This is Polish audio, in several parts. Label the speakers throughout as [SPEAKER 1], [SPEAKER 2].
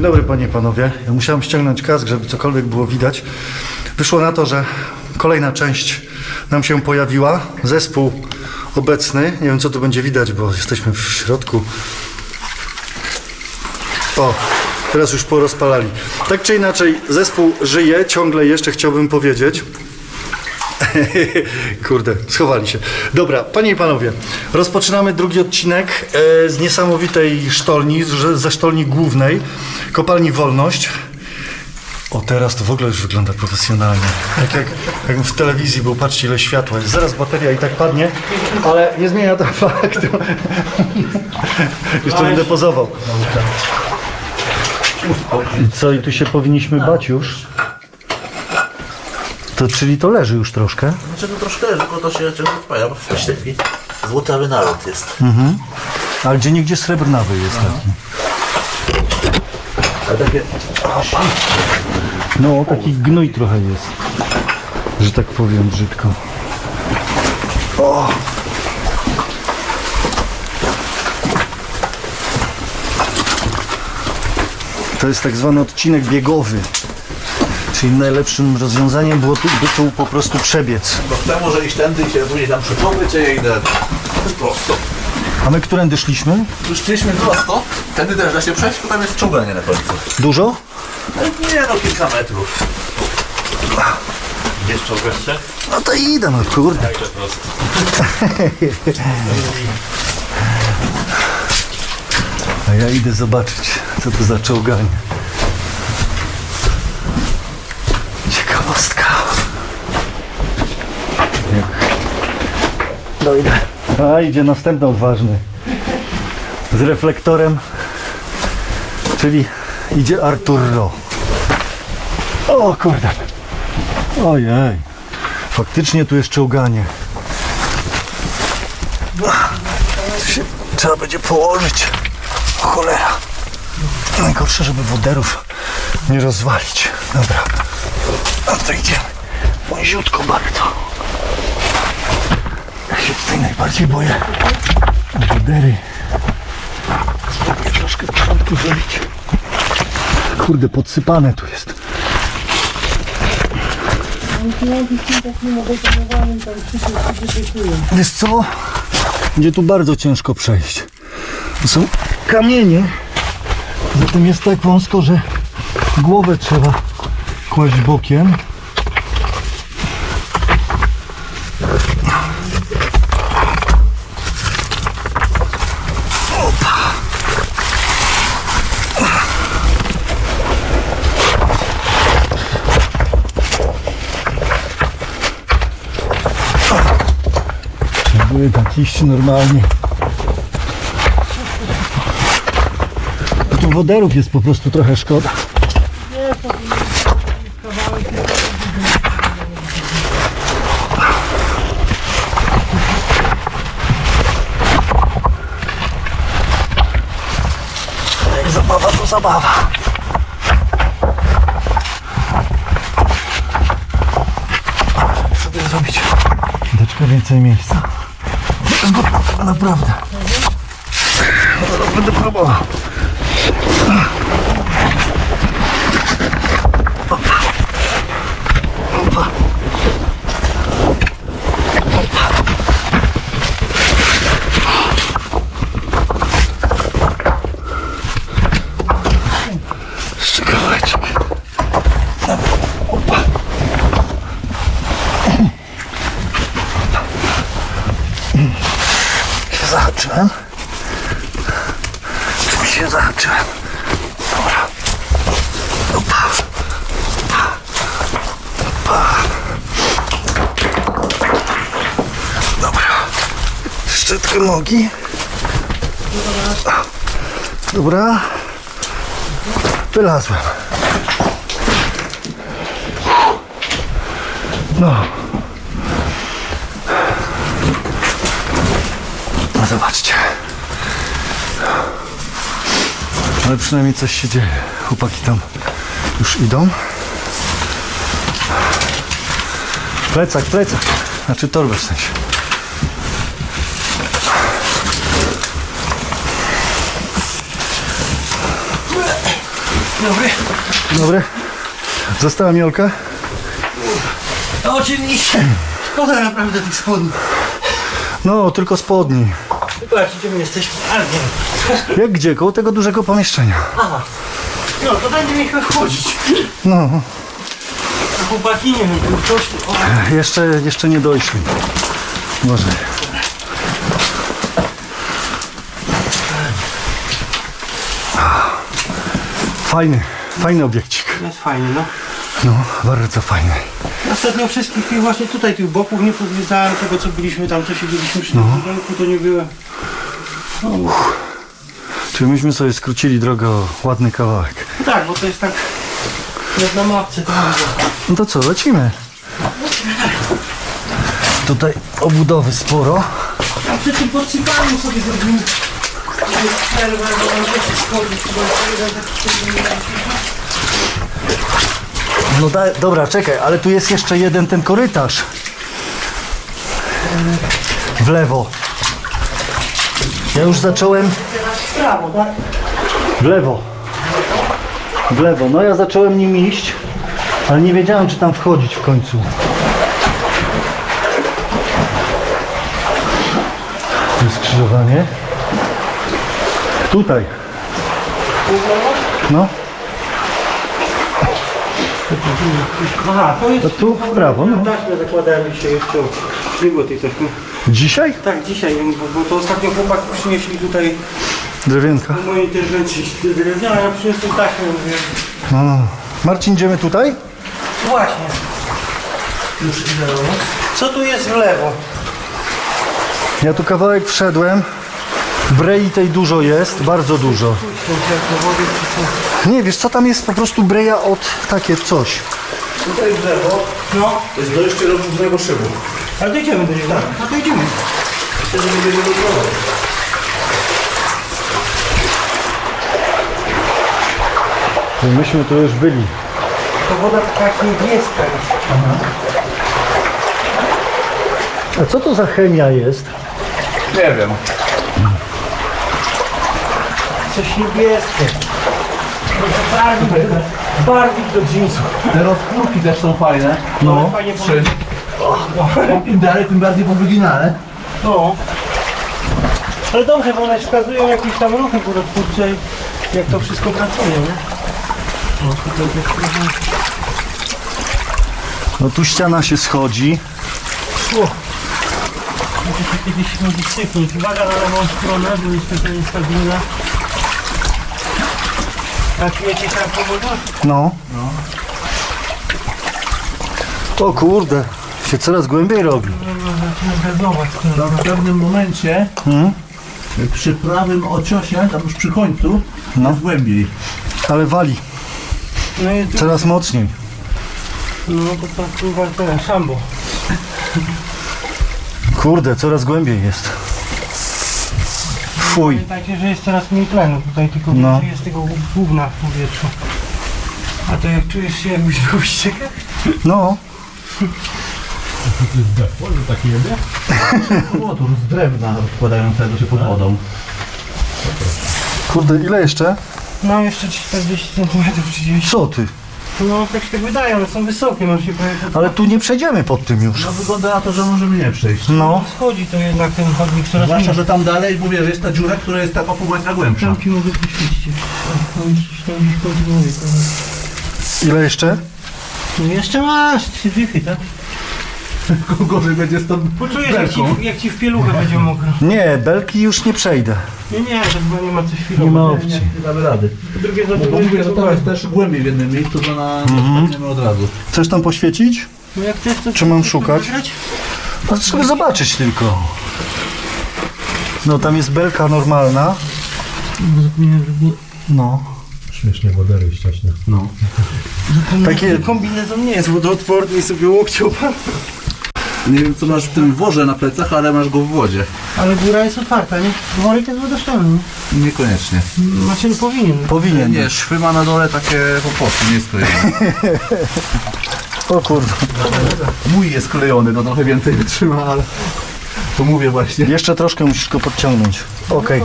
[SPEAKER 1] Dzień dobry panie i panowie. Ja musiałem ściągnąć kask, żeby cokolwiek było widać. Wyszło na to, że kolejna część nam się pojawiła. Zespół obecny. Nie wiem co tu będzie widać, bo jesteśmy w środku. O, teraz już porozpalali. Tak czy inaczej, zespół żyje, ciągle jeszcze chciałbym powiedzieć. Kurde, schowali się. Dobra, panie i panowie, rozpoczynamy drugi odcinek e, z niesamowitej sztolni, z, ze sztolni głównej, kopalni Wolność. O, teraz to w ogóle już wygląda profesjonalnie. Tak jak, jakbym w telewizji był, patrzcie ile światła jest. Zaraz bateria i tak padnie, ale nie zmienia to faktu. Jeszcze będę pozował. I co, i tu się powinniśmy bać już? To, czyli to leży już troszkę?
[SPEAKER 2] Znaczy to troszkę, tylko to się ciągle odpaja, bo w taki złotawy naród jest.
[SPEAKER 1] Ale gdzie nigdzie srebrnawy jest taki.
[SPEAKER 2] Ale takie,
[SPEAKER 1] No, taki gnój trochę jest. Że tak powiem brzydko. O! To jest tak zwany odcinek biegowy. Czyli najlepszym rozwiązaniem było tu, by tu po prostu przebiec.
[SPEAKER 2] bo temu, że iść tędy i się później tam przeczołgać, ja idę prosto.
[SPEAKER 1] A my którędy szliśmy?
[SPEAKER 2] Już szliśmy prosto, tędy też da się przejść, bo tam jest czołganie na końcu.
[SPEAKER 1] Dużo?
[SPEAKER 2] Nie no, kilka metrów.
[SPEAKER 3] Gdzieś czołgasz się?
[SPEAKER 1] No to idę, no kurde.
[SPEAKER 3] Także prosto.
[SPEAKER 1] A ja idę zobaczyć, co to za czołganie. Ciekawostka. Jak... Idę. A idzie następny odważny. Z reflektorem. Czyli idzie Artur Ro. O kurde. Ojej. Faktycznie tu jest czołganie. Tu się trzeba będzie położyć. O cholera. Najgorsze, żeby woderów nie rozwalić. Dobra. A to idziemy. Wąziutko bardzo. Najbardziej boję. Wodery. Spróbuję troszkę porządku zrobić. Kurde, podsypane tu jest. Wiesz co? Będzie tu bardzo ciężko przejść. To są kamienie. Zatem jest tak wąsko, że głowę trzeba kłaść bokiem. Próbuję tak iść normalnie. Tu woderów jest po prostu trochę szkoda. Jak zabawa to zabawa. Co sobie zrobić? Deczkę więcej miejsca. Zgodna, naprawdę. No, Będę próbował. Zahaczyłem. Czym się zahaczyłem? Dobra. Opa. Dobra. Szczytkę nogi. Dobra. Wylazłem. No. Zobaczcie. Ale przynajmniej coś się dzieje. Chłopaki tam już idą. Plecak, plecak. Znaczy torbę w sensie.
[SPEAKER 3] Dobry.
[SPEAKER 1] Dobry. Została Miolka?
[SPEAKER 3] No oczywiście. Szkoda naprawdę tych spodni.
[SPEAKER 1] No, tylko spodni.
[SPEAKER 3] Zobaczcie, gdzie my jesteśmy. Nie.
[SPEAKER 1] Jak gdzie? Koło tego dużego pomieszczenia.
[SPEAKER 3] Aha. No, to będzie mieliśmy wchodzić.
[SPEAKER 1] No,
[SPEAKER 3] A chłopaki, nie wiem, tu ktoś... O,
[SPEAKER 1] jeszcze, jeszcze nie dojszli. Może. Fajny, fajny obiekcik.
[SPEAKER 3] jest fajnie, no.
[SPEAKER 1] No, bardzo fajny.
[SPEAKER 3] Ostatnio wszystkich tych właśnie tutaj, tych boków nie podwiedzałem tego, co byliśmy tam, co siedzieliśmy przy tym budynku, to nie było. No,
[SPEAKER 1] Czyli myśmy sobie skrócili drogę o ładny kawałek.
[SPEAKER 3] no tak, bo to jest tak... Jak na mapce to.
[SPEAKER 1] No to co, lecimy. Tutaj obudowy sporo.
[SPEAKER 3] A przy tym podsypaniu sobie zrobimy przerwę, bo schodzić, bo jeden taki
[SPEAKER 1] No da, dobra, czekaj, ale tu jest jeszcze jeden ten korytarz. W lewo. Ja już zacząłem
[SPEAKER 3] w prawo, tak?
[SPEAKER 1] w lewo. W lewo. No ja zacząłem nim iść, ale nie wiedziałem czy tam wchodzić w końcu. Tu jest skrzyżowanie. Tutaj. No,
[SPEAKER 3] Aha, to jest...
[SPEAKER 1] to tu w prawo. No.
[SPEAKER 3] Taśmę zakładałem dzisiaj jeszcze. Było tej taśmy.
[SPEAKER 1] Dzisiaj?
[SPEAKER 3] Tak, dzisiaj, bo, bo to ostatnio chłopaki przynieśli tutaj
[SPEAKER 1] Drewienka.
[SPEAKER 3] do mojej interwencji drewniane, ja przyniosłem taśmę, mówię.
[SPEAKER 1] No. Marcin, idziemy tutaj?
[SPEAKER 3] Właśnie. Już idę do. Co tu jest w lewo?
[SPEAKER 1] Ja tu kawałek wszedłem. Brei tej dużo jest, bardzo dużo. Nie, wiesz co, tam jest po prostu breja od takie coś.
[SPEAKER 2] Tutaj w lewo
[SPEAKER 3] No,
[SPEAKER 2] to jest dojście do głównego szybu.
[SPEAKER 3] ale dojdziemy do niego. No to idziemy.
[SPEAKER 2] Wtedy nie będziemy próbować.
[SPEAKER 1] Myśmy tu już byli.
[SPEAKER 3] To woda taka niebieska jest.
[SPEAKER 1] A co to za chemia jest?
[SPEAKER 2] Nie wiem.
[SPEAKER 3] Coś niebieskie. To barwik, barwik do jeansów.
[SPEAKER 2] Te rozkórki też są fajne.
[SPEAKER 1] No.
[SPEAKER 3] Fajnie
[SPEAKER 2] Trzy. Im dalej, tym bardziej powyginane.
[SPEAKER 3] No. Ale dobrze, bo one wskazują jakieś tam ruchy górotwórcze, jak to wszystko pracuje, nie? No, tutaj też trochę
[SPEAKER 1] No tu ściana się schodzi.
[SPEAKER 3] szło. Muszę się kiedyś chodzi sypnąć. Uwaga na lewą stronę, bo niestety jest ta glina. A się jak powoda?
[SPEAKER 1] No. O kurde, się coraz głębiej robi.
[SPEAKER 3] No, gazować.
[SPEAKER 2] To w pewnym momencie
[SPEAKER 1] Hmm?
[SPEAKER 2] przy prawym ociosie, tam już przy końcu,
[SPEAKER 1] No.
[SPEAKER 2] jest głębiej.
[SPEAKER 1] Ale wali
[SPEAKER 3] No jest
[SPEAKER 1] coraz mocniej.
[SPEAKER 3] No to tak pływa ten szambo.
[SPEAKER 1] Kurde, coraz głębiej jest. Fuj.
[SPEAKER 3] Pamiętajcie, że jest coraz mniej tlenu tutaj, tylko
[SPEAKER 1] No.
[SPEAKER 3] więcej jest tego gówna w powietrzu. A to jak czujesz się jakbyś był ściekach?
[SPEAKER 1] No,
[SPEAKER 2] Motor z drewna rozkładającego się pod wodą.
[SPEAKER 1] kurde, ile jeszcze?
[SPEAKER 3] No jeszcze 40 cm 30.
[SPEAKER 1] Co ty?
[SPEAKER 3] No tak się wydaje, one są wysokie, no się powiem.
[SPEAKER 1] Ale tu nie przejdziemy pod tym już.
[SPEAKER 2] No wygląda na to, że możemy nie przejść.
[SPEAKER 1] No,
[SPEAKER 3] Schodzi to jednak ten chodnik coraz
[SPEAKER 2] Zwłaszcza, że tam dalej, mówię, że jest ta dziura, która jest tak o pół metra głębsza.
[SPEAKER 3] Tam ci mogę poświecić. Tam gdzieś tam gdzieś kontynuuje.
[SPEAKER 1] ile jeszcze?
[SPEAKER 3] No jeszcze masz trzy dychy, tak?
[SPEAKER 2] Gorzej będzie z tą
[SPEAKER 3] Poczujesz jak ci,
[SPEAKER 2] belką.
[SPEAKER 3] jak ci w pieluchę będzie mokro.
[SPEAKER 1] Nie, belki już nie przejdę.
[SPEAKER 3] Nie, nie, to chyba nie ma co chwilą.
[SPEAKER 1] Nie ma opcji.
[SPEAKER 2] Nie damy rady.
[SPEAKER 3] Drugie
[SPEAKER 2] Bo
[SPEAKER 3] zadanie
[SPEAKER 2] mówię, że to jest też głębiej w jednym miejscu, to na mhm. od razu.
[SPEAKER 1] Chcesz tam poświecić?
[SPEAKER 3] No jak chcesz, to
[SPEAKER 1] Czy mam szukać?
[SPEAKER 3] wygrać?
[SPEAKER 1] No trzeba zobaczyć tylko. No tam jest belka normalna. No.
[SPEAKER 4] Śmiesznie wodery ściaśne.
[SPEAKER 2] No.
[SPEAKER 1] Takie,
[SPEAKER 3] Kombinezon nie jest wodoodporny i sobie łokcią pan.
[SPEAKER 2] Nie wiem co masz w tym worze na plecach, ale masz go w wodzie.
[SPEAKER 3] Ale góra jest otwarta, nie? Worek jest wodoszczelny.
[SPEAKER 2] Niekoniecznie.
[SPEAKER 3] Znaczy no powinien.
[SPEAKER 1] powinien
[SPEAKER 2] Nie, szwy ma na dole takie po prostu, nie sklejone.
[SPEAKER 1] O kurde.
[SPEAKER 2] Mój jest klejony, to trochę więcej wytrzyma, ale to mówię właśnie.
[SPEAKER 1] Jeszcze troszkę musisz go podciągnąć. Okej.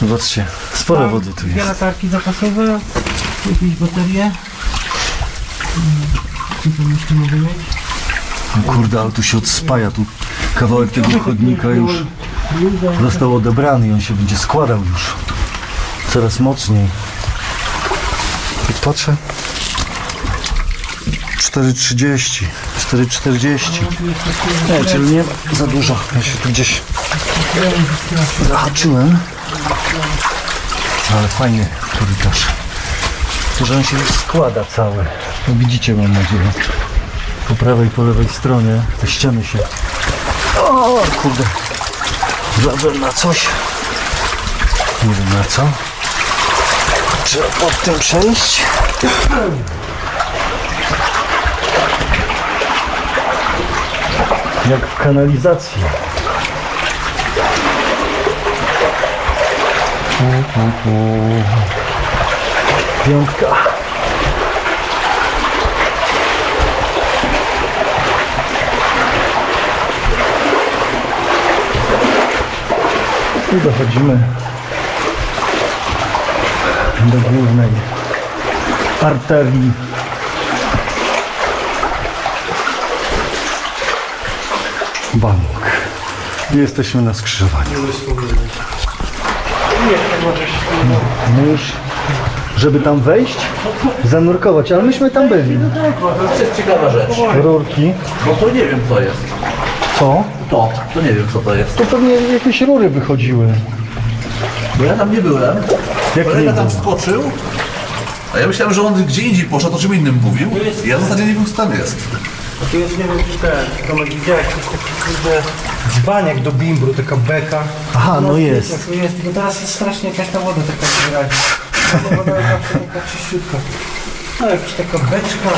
[SPEAKER 1] Zobaczcie. Sporo wody tu
[SPEAKER 3] Dwie
[SPEAKER 1] jest.
[SPEAKER 3] latarki zapasowe, jakieś baterie. Mm, Co tam jeszcze mogę mieć?
[SPEAKER 1] Kurde, ale tu się odspaja, tu kawałek tego chodnika już został odebrany i on się będzie składał już coraz mocniej. Jak patrzę, 4,30, 4,40. Nie, czyli nie za dużo. Ja się tu gdzieś zahaczyłem. Ale fajny korytarz. Że on się już składa cały. No widzicie, mam nadzieję. Po prawej po lewej stronie te ściany się... O kurde. Wlazłem na coś. Nie wiem na co. Trzeba pod tym przejść. Jak w kanalizacji. Piątka. I dochodzimy do głównej arterii. Bank. Jesteśmy na skrzyżowaniu. No już, żeby tam wejść, zanurkować, ale myśmy tam byli.
[SPEAKER 2] To jest ciekawa rzecz.
[SPEAKER 1] Rurki.
[SPEAKER 2] Bo to nie wiem co jest.
[SPEAKER 1] Co?
[SPEAKER 2] To, to nie wiem co to jest.
[SPEAKER 1] To pewnie jakieś rury wychodziły.
[SPEAKER 2] Bo ja tam nie byłem.
[SPEAKER 1] Jak nie
[SPEAKER 2] Kolega tam
[SPEAKER 1] było?
[SPEAKER 2] wskoczył. A ja myślałem, że on gdzie indziej poszedł, o czym innym mówił. I ja w zasadzie nie wiem co tam jest.
[SPEAKER 3] A tu jest, nie wiem, czy ten, Tomek widziałeś, to jest taki kurde dzbaniak do bimbru, taka beka.
[SPEAKER 1] Aha, no jest.
[SPEAKER 3] Tu jest, tylko teraz jest strasznie jakaś ta woda taka wyraźna. Ta woda jest zawsze taka czyściutka. No jakaś taka beczka.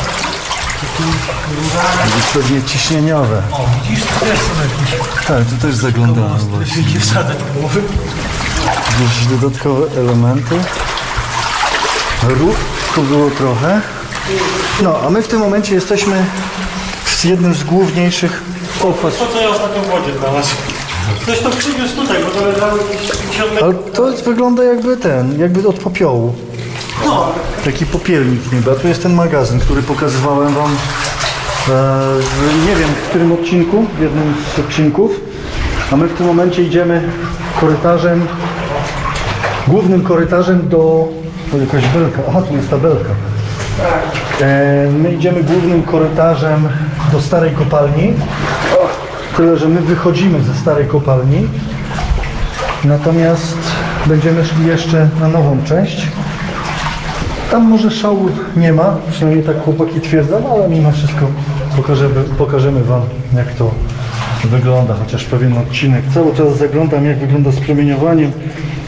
[SPEAKER 1] Jakieś pewnie ciśnieniowe.
[SPEAKER 3] O, widzisz, to też są jakieś
[SPEAKER 1] Tak, tu też zaglądałem właśnie.
[SPEAKER 3] Wielkie wsadzać głowy.
[SPEAKER 1] Jakieś dodatkowe elementy. Ruch tu było trochę. No, a my w tym momencie jesteśmy w jednym z główniejszych... O, patrz.
[SPEAKER 3] To co ja ostatnio w wodzie znalazłem. Ktoś to przywiózł tutaj, bo to leżało jakieś 50 metrów.
[SPEAKER 1] Ale to wygląda jakby ten, jakby od popiołu. Taki popielnik niby. A tu jest ten magazyn, który pokazywałem wam e, w, nie wiem w którym odcinku, w jednym z odcinków. A my w tym momencie idziemy korytarzem, głównym korytarzem do... O, jakaś belka. Aha, tu jest ta belka. E, my idziemy głównym korytarzem do starej kopalni. Tyle, że my wychodzimy ze starej kopalni. Natomiast będziemy szli jeszcze na nową część. Tam może szału nie ma, przynajmniej tak chłopaki twierdzą, ale mimo wszystko pokażemy, pokażemy Wam jak to wygląda, chociaż pewien odcinek. Cały czas zaglądam jak wygląda z promieniowaniem.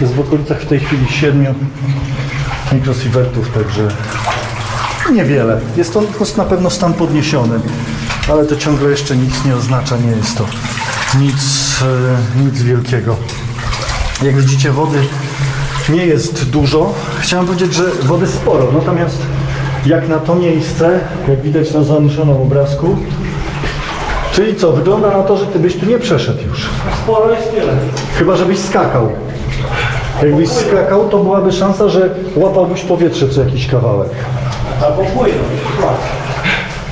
[SPEAKER 1] Jest w okolicach w tej chwili 7 mikrosievertów, także niewiele. Jest to na pewno stan podniesiony, ale to ciągle jeszcze nic nie oznacza, nie jest to nic, e, nic wielkiego. Jak widzicie wody nie jest dużo. Chciałem powiedzieć, że wody sporo, natomiast jak na to miejsce, jak widać na zanurzonym obrazku, czyli co, wygląda na to, że ty byś tu nie przeszedł już.
[SPEAKER 3] Sporo jest tyle.
[SPEAKER 1] Chyba, żebyś skakał. Jakbyś skakał, to byłaby szansa, że łapałbyś powietrze co jakiś kawałek.
[SPEAKER 3] Albo płynąć.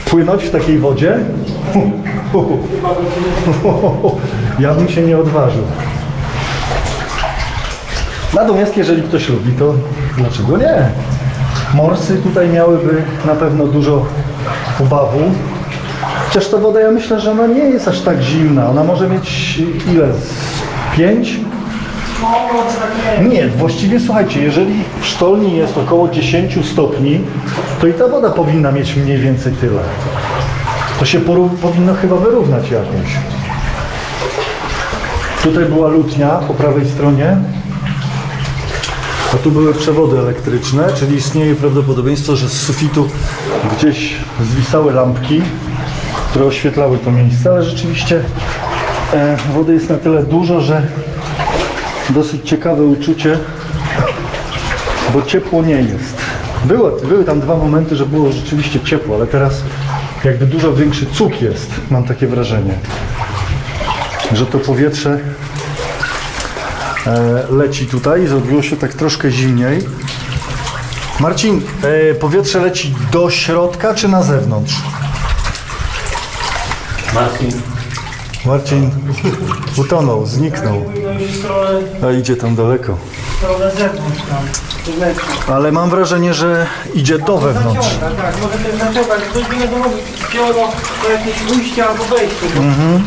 [SPEAKER 1] Płynąć w takiej wodzie? Ja bym się nie odważył. Natomiast jeżeli ktoś lubi, to dlaczego nie? Morsy tutaj miałyby na pewno dużo ubawu. Chociaż ta woda, ja myślę, że ona nie jest aż tak zimna. Ona może mieć ile? Z Pięć? Nie, właściwie słuchajcie, jeżeli w sztolni jest około 10 stopni, to i ta woda powinna mieć mniej więcej tyle. To się powinno chyba wyrównać jakoś. Tutaj była lutnia po prawej stronie. A tu były przewody elektryczne, czyli istnieje prawdopodobieństwo, że z sufitu gdzieś zwisały lampki, które oświetlały to miejsce, ale rzeczywiście e, wody jest na tyle dużo, że dosyć ciekawe uczucie, bo ciepło nie jest. Było, były tam dwa momenty, że było rzeczywiście ciepło, ale teraz jakby dużo większy cuk jest, mam takie wrażenie, że to powietrze leci tutaj. Zrobiło się tak troszkę zimniej. Marcin, e, powietrze leci do środka czy na zewnątrz?
[SPEAKER 3] Martin.
[SPEAKER 1] Marcin utonął, zniknął. A idzie tam daleko. Ale mam wrażenie, że idzie do wewnątrz.
[SPEAKER 3] Tak, może też naciągać. Ktoś by nie robił. Wzięło do, do jakieś ujścia albo wejście. Mhm.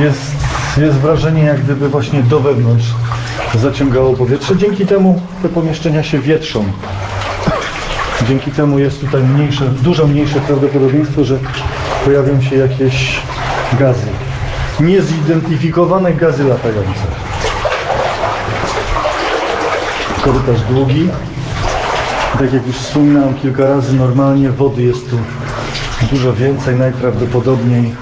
[SPEAKER 1] Jest, jest wrażenie, jak gdyby właśnie do wewnątrz zaciągało powietrze. Dzięki temu te pomieszczenia się wietrzą. Dzięki temu jest tutaj mniejsze, dużo mniejsze prawdopodobieństwo, że pojawią się jakieś gazy. Niezidentyfikowane gazy latające. Korytarz długi. Tak jak już wspominałem kilka razy, normalnie wody jest tu dużo więcej, najprawdopodobniej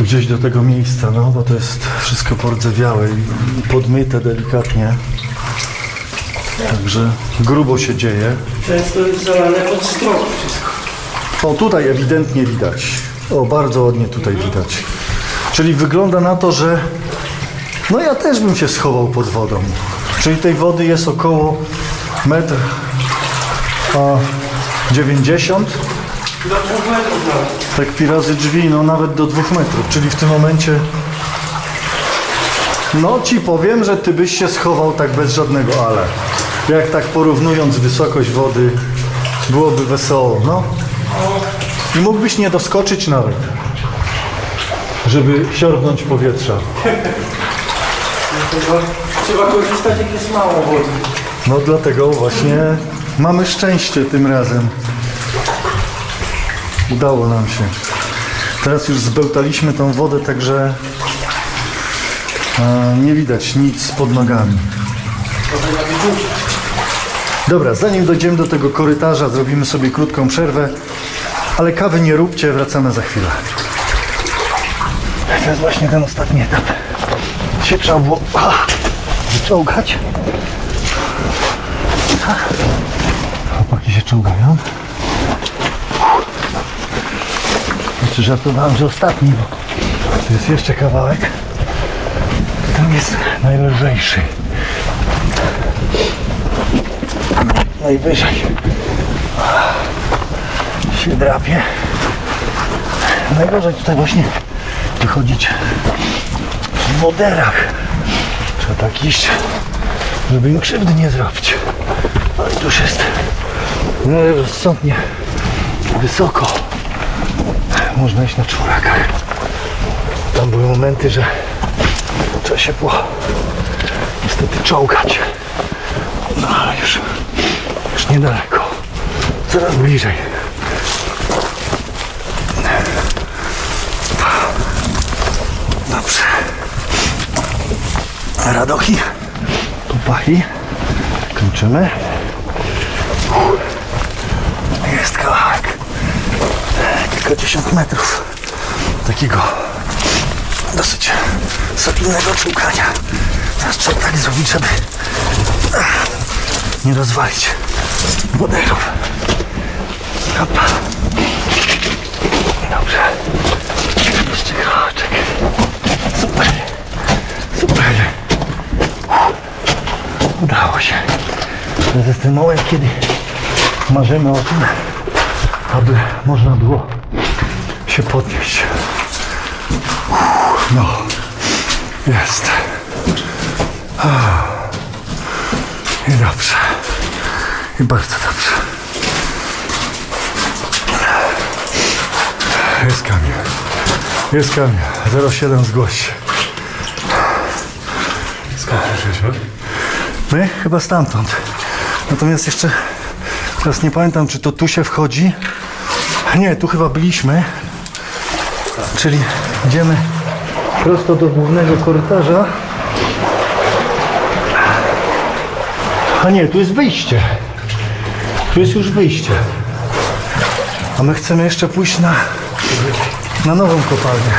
[SPEAKER 1] gdzieś do tego miejsca, no bo to jest wszystko pordzewiałe i podmyte delikatnie. Także grubo się dzieje.
[SPEAKER 3] Często jest zalane pod strop wszystko.
[SPEAKER 1] O, tutaj ewidentnie widać. O, bardzo ładnie tutaj widać. Czyli wygląda na to, że no ja też bym się schował pod wodą. Czyli tej wody jest około metr a, 90.
[SPEAKER 3] Do dwóch metrów nawet.
[SPEAKER 1] Tak pi razy drzwi, no nawet do dwóch metrów, czyli w tym momencie no ci powiem, że ty byś się schował tak bez żadnego ale. Jak tak porównując wysokość wody, byłoby wesoło, no. I mógłbyś nie doskoczyć nawet, żeby siorbnąć powietrza.
[SPEAKER 3] Trzeba, trzeba korzystać jak jest mało wody.
[SPEAKER 1] No dlatego właśnie mamy szczęście tym razem. Udało nam się. Teraz już zbełtaliśmy tą wodę, także e, nie widać nic pod nogami. Dobra, zanim dojdziemy do tego korytarza, zrobimy sobie krótką przerwę, ale kawy nie róbcie, wracamy za chwilę. To jest właśnie ten ostatni etap. Się trzeba było wyczołgać. Chłopaki się czołgają. Znaczy żartowałem, że ostatni, bo tu jest jeszcze kawałek. Ten jest najlżejszy. Najwyżej się drapie. Najgorzej tutaj właśnie wychodzić w woderach. Trzeba tak iść, żeby im krzywdy nie zrobić. No i tuż jest no, rozsądnie wysoko. Można iść na czworakach. Tam były momenty, że trzeba się było niestety czołgać. No ale już, już niedaleko. Coraz bliżej. Dobrze. Radochy. Tupachi. Kończymy. Jest kawałek. Kilkadziesiąt metrów takiego dosyć solidnego człukania. Teraz trzeba tak zrobić, żeby nie rozwalić woderów. Hopa. Dobrze. Jeszcze kawałeczek. Super. Super. Udało się. To jest ten moment, kiedy marzymy o tym, aby można było się podnieść. Uff, No, jest. I dobrze. I bardzo dobrze. Jest kamień. Jest kamień. 07 zgłoś.
[SPEAKER 4] Skąd przyszliśmy?
[SPEAKER 1] My? Chyba stamtąd. Natomiast jeszcze teraz nie pamiętam, czy to tu się wchodzi. Nie, tu chyba byliśmy. Czyli idziemy prosto do głównego korytarza. A nie, tu jest wyjście. Tu jest już wyjście. A my chcemy jeszcze pójść na, na nową kopalnię.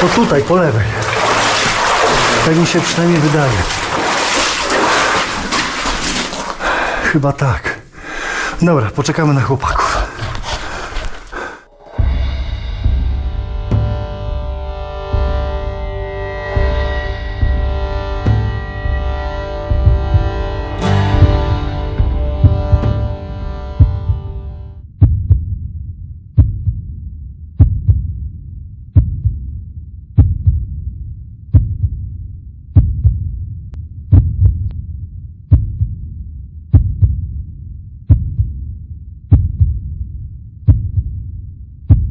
[SPEAKER 1] To tutaj, po lewej. Tak mi się przynajmniej wydaje. Chyba tak. Dobra, poczekamy na chłopaków.